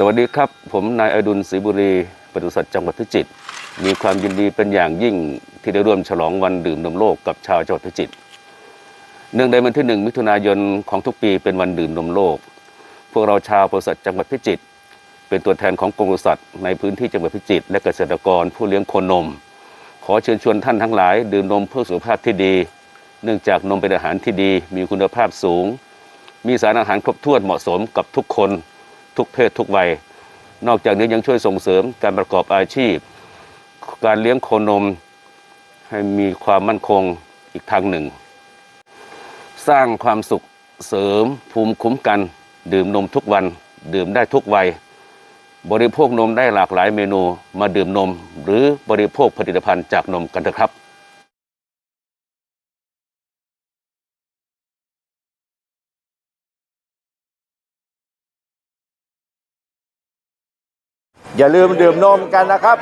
สวัสดีครับ ผมนายอดุลศรีบุรีปศุสัตว์จังหวัดพิจิตรมีความยินดีเป็นอย่างยิ่งที่ได้ร่วมฉลองวันดื่มนมโลกกับชาวจังหวัดพิจิตรเนื่องในวันที่หนึ่งมิถุนายนของทุกปีเป็นวันดื่มนมโลก พวกเราชาวปศุสัตว์จังหวัดพิจิตรเป็นตัวแทนของกรมปศุสัตว์ในพื้นที่จังหวัดพิจิตรและเกษตรกรผู้เลี้ยงโคนม ขอเชิญชวนท่านทั้งหลาย ดื่มนมเพื่อสุขภาพที่ดี เนื่องจากนมเป็นอาหารที่ดี มีคุณภาพสูง มีสารอาหารครบถ้วนเหมาะสมกับทุกคน ทุกเพศทุกวัย นอกจากนี้ยังช่วยส่งเสริมการประกอบอาชีพ การเลี้ยงโคนมให้มีความมั่นคงอีกทางหนึ่ง สร้างความสุขเสริมภูมิคุ้มกัน ดื่มนมทุกวัน ดื่มได้ทุกวัย บริโภคนมได้หลากหลายเมนูมาดื่มนม หรือบริโภคผลิตภัณฑ์จากนมกันเถอะครับ อย่าลืมดื่มนมกันนะครับ